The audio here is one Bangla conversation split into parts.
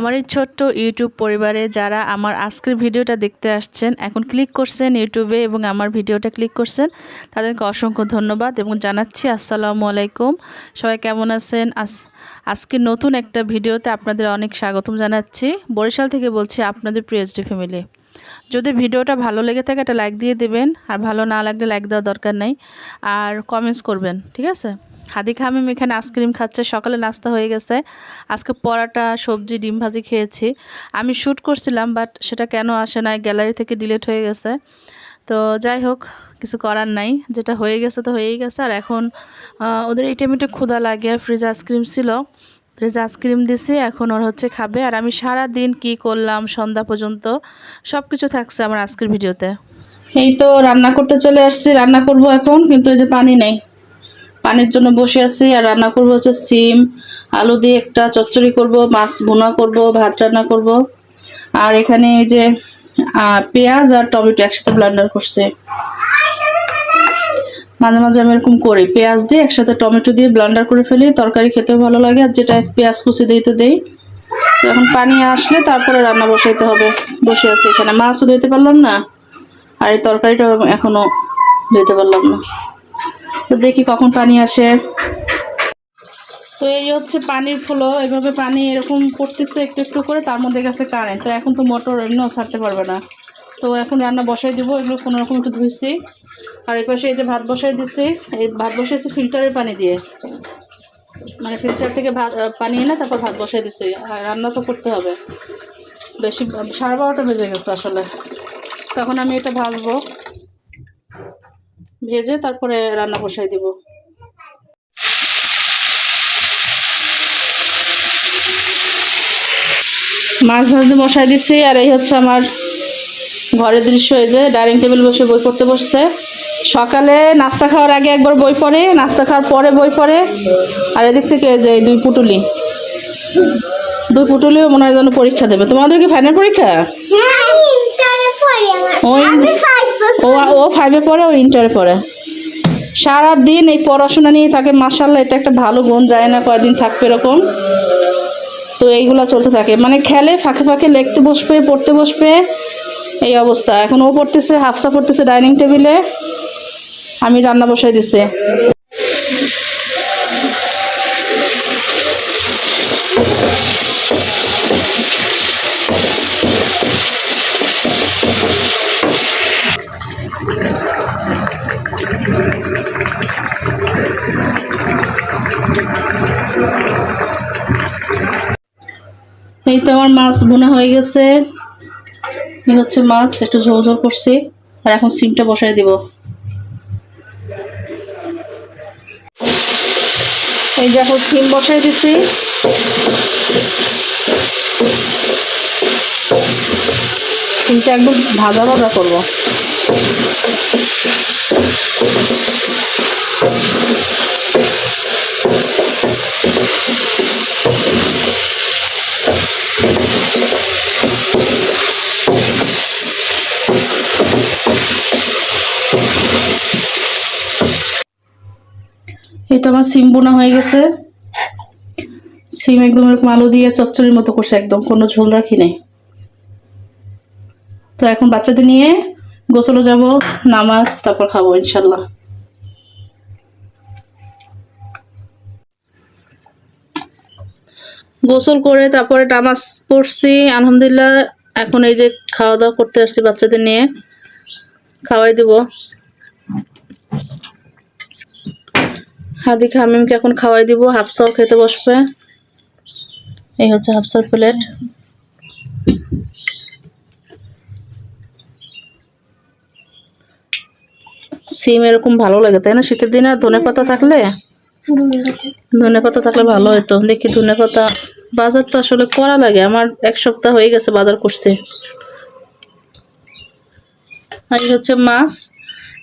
আমার এই ছোট্ট ইউটিউব পরিবারে যারা আমার আজকের ভিডিওটা দেখতে আসছেন, এখন ক্লিক করছেন ইউটিউবে এবং আমার ভিডিওটা ক্লিক করছেন, তাদেরকে অসংখ্য ধন্যবাদ এবং জানাচ্ছি আসসালামু আলাইকুম। সবাই কেমন আছেন? আজ, আজকে নতুন একটা ভিডিওতে আপনাদের অনেক স্বাগতম জানাচ্ছি। বরিশাল থেকে বলছি আপনাদের পিএইচডি ফ্যামিলি যদি ভিডিওটা ভালো লেগে থাকে একটা লাইক দিয়ে দেবেন, আর ভালো না লাগলে লাইক দেওয়ার দরকার নেই, আর কমেন্টস করবেন, ঠিক আছে? হাদি খামিম এখানে আইসক্রিম খাচ্ছে, সকালে নাস্তা হয়ে গেছে। আজকে পরাটা, সবজি, ডিম ভাজি খেয়েছি। আমি শ্যুট করছিলাম বাট সেটা কেন আসে নাই, গ্যালারি থেকে ডিলেট হয়ে গেছে। তো যাই হোক, কিছু করার নাই। যেটা হয়ে গেছে তো হয়েই গেছে। আর এখন ওদের এই টাইমে একটু ক্ষুধা লাগে, আর ফ্রিজ আইসক্রিম ছিল। ফ্রিজ আইসক্রিম দিছি, এখন ওর হচ্ছে খাবে। আর আমি সারা দিন কি করলাম, সন্ধ্যা পর্যন্ত সব কিছু থাকছে আমার আজকের ভিডিওতে এই তো রান্না করতে চলে আসছি। রান্না করব এখন, কিন্তু এই যে পানি নেই। পানির জন্য বসে আছি আর রান্না করব হচ্ছে সিম, আলু দিয়ে একটা চচ্চড়ি করব, মাছ ভুনা করব, ভাত রান্না করব। আর এখানে এই যে পেঁয়াজ আর টমেটো একসাথে ব্লেন্ডার করছে। মাঝে মাঝে আমি এরকম করি, পেঁয়াজ দিয়ে একসাথে টমেটো দিয়ে ব্লান্ডার করে ফেলি, তরকারি খেতেও ভালো লাগে। আর যেটা পেঁয়াজ কুচি দিই তো দেই। এখন পানি আসলে তারপরে রান্না বসাইতে হবে। বসে আছি এখানে। মাছও ধুইতে পারলাম না, আর এই তরকারিটা এখনও ধুইতে পারলাম না। তো দেখি কখন পানি আসে। তো এই হচ্ছে পানির ফ্লো এইভাবে পানি এরকম পড়তেছে একটু একটু করে, তার মধ্যে গেছে কারেন্ট তো এখন তো মোটর এমনিও ছাড়তে পারবে না। তো এখন রান্না বসাই দিব, এগুলো কোনো রকম একটু ধুইছি। আর এই পাশে এই যে ভাত বসাই দিছি, এই ভাত বসাইছি ফিল্টারের পানি দিয়ে। মানে ফিল্টার থেকে ভাত পানি এনে তারপর ভাত বসাই দিছি। আর রান্না তো করতে হবে। বেশি, সাড়ে বারোটা বেজে গেছে আসলে। তখন আমি এটা ভাজবো। ভেজে তারপরে রান্না বসাই দিব। মাছ ভাজতে বসাই দিচ্ছি আর এই হচ্ছে আমার ঘরের দৃশ্য এই যে ডাইনিং টেবিল বসে বই পড়তে বসছে। সকালে নাস্তা খাওয়ার আগে একবার বই পড়ে নাস্তা খাওয়ার পরে বই পড়ে আর এদিক থেকে এই যে দুই পুটুলি। দুই পুটুলিও মনে হয় যেন পরীক্ষা দেবে। তোমাদের কি ফাইনাল পরীক্ষা? ওই ও ও ফাইভে পড়ে, ও ইন্টারে পড়ে। সারা দিন এই পড়াশোনা নিয়ে থাকে মাসাল্লাহ এটা একটা ভালো গুণ, যায় না কয়দিন থাকবে এরকম। তো এইগুলো চলতে থাকে। মানে খেলে, ফাঁকে ফাঁকে লিখতে বসবে, পড়তে বসবে, এই অবস্থা। এখন ও পড়তেছে, হাফসা পড়তেছে ডাইনিং টেবিলে। আমি রান্না বসাই দিছে। এই তো আমার মাছ বোনা হয়ে গেছে। এই হচ্ছে মাছ, একটু ঝোল ঝোল করছি। আর এখন সিমটা বসাই দিব। এই যে এখন সিম বসাই দিছি। সিমটা একদম ভাজা ভাজা করব। এই তো আমার সিম বোনা হয়ে গেছে। সিম একদম এরকম আলু দিয়ে চচ্চড়ির মতো করছে একদম, কোনো ঝোল রাখি নাই। তো এখন বাচ্চাদের নিয়ে গোসলে যাব, নামাজ, তারপর খাব ইনশাল্লাহ গোসল করে তারপরে নামাজ পড়ছি, আলহামদুলিল্লাহ। এখন এই যে খাওয়া দাওয়া করতে আসছি বাচ্চাদের নিয়ে, খাওয়াই দিব। হাদি খামিমকে এখন খাওয়াই দিব। হাফসাও খেতে বসবে। এই হচ্ছে হাফসার প্লেট সিম এরকম ভালো লাগে, তাই না? শীতের দিনে ধনে পাতা থাকলে? ধনে পাতা থাকলে ভালো হতো। দেখি ধনে পাতা বাজার তো আসলে করা লাগে। আমার এক সপ্তাহ হয়ে গেছে বাজার করছি আর হচ্ছে মাছ।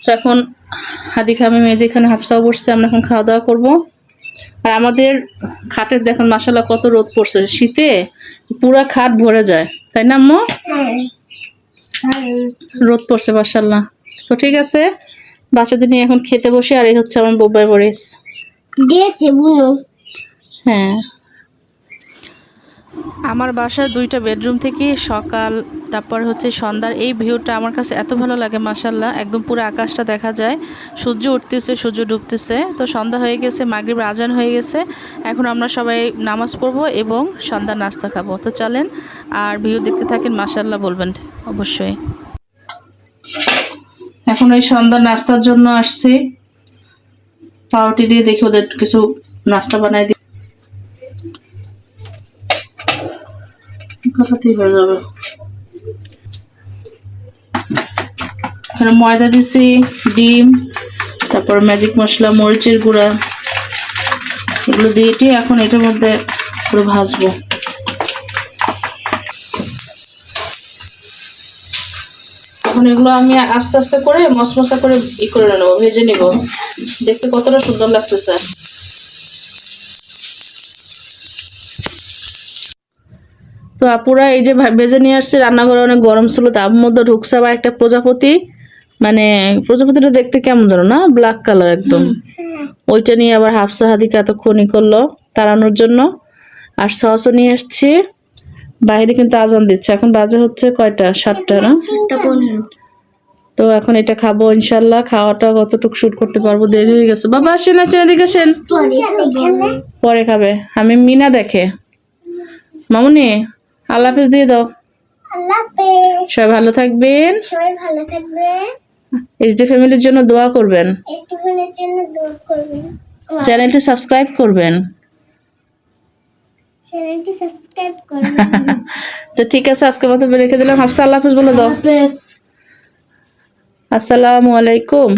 তো এখন হাদি খামি মেয়ে যেখানে হাফসাও বসছে আমরা এখন খাওয়া দাওয়া করব। আর আমাদের খাটের দেখুন মাসাল্লাহ কত রোদ পড়ছে। শীতে পুরা খাট ভরে যায় তাই না আম্মু? রোদ পড়ছে মাসাল্লাহ তো ঠিক আছে বাচ্চাদের নিয়ে এখন খেতে বসে আর এই হচ্ছে আমার বোবাই দিয়েছে বুনো হ্যাঁ। আমার বাসার দুইটা বেডরুম থেকে সকাল, তারপর হচ্ছে সন্ধ্যার এই ভিউটা আমার কাছে এত ভালো লাগে মাসাল্লাহ একদম পুরো আকাশটা দেখা যায়। সূর্য উঠতেছে, সূর্য ডুবতেছে। তো সন্ধ্যা হয়ে গেছে মাগরিব আজান হয়ে গেছে। এখন আমরা সবাই নামাজ পড়ব এবং সন্ধ্যার নাস্তা খাব। তো চলেন, আর ভিউ দেখতে থাকেন মাসাল্লাহ বলবেন, অবশ্যই। এখন ওই সন্ধ্যার নাস্তার জন্য আসছি। পাউরুটি দিয়ে দেখি ওদের কিছু নাস্তা বানাই হয়ে যাবে। এখানে ময়দা দিছি, ডিম, তারপর ম্যাজিক মশলা, মরিচের গুঁড়া। এগুলো দিয়ে টিয়ে এখন এটার মধ্যে পুরো ভাজবো। এখন এগুলো আমি আস্তে আস্তে করে মশমশা করে ই করে নেব, ভেজে নিব। দেখতে কতটা সুন্দর লাগতেছে। আপুরা এই যে ভেজে নিয়ে আসছে রান্নাঘরে অনেক গরম ছিল তার মধ্যে ঢুকছে আবার একটা প্রজাপতি। মানে প্রজাপতিটা দেখতে কেমন জানো না? ব্ল্যাক কালার একদম। ওইটা নিয়ে আবার হাফসা হাদিকা ই করল তাড়ানোর জন্য। আর সসও নিয়ে আসছি। বাইরে কিন্তু আজান দিচ্ছে। এখন বাজে হচ্ছে কয়টা? সাতটা না? তো এখন এটা খাব ইনশাল্লাহ খাওয়াটা কতটুকু শুট করতে পারব দেরি হয়ে গেছে। বাবা আসেন আসেন এদিকে আসেন। পরে খাবে। আমি মিনা দেখে। মামুনি? আল্লাহ হাফেজ দিয়ে দাও। আল্লাহ হাফেজ। সবাই ভালো থাকবেন। সবাই ভালো থাকবেন। এইচডি ফ্যামিলির জন্য দোয়া করবেন। স্টিফেনের জন্য দোয়া করবেন। চ্যানেলটি সাবস্ক্রাইব করবেন। চ্যানেলটি সাবস্ক্রাইব করবেন। তো ঠিক আছে আজকে মতো রেখে দিলাম। হাফসা আল্লাহ হাফেজ বলে দাও। হাফেজ। আসসালামু আলাইকুম।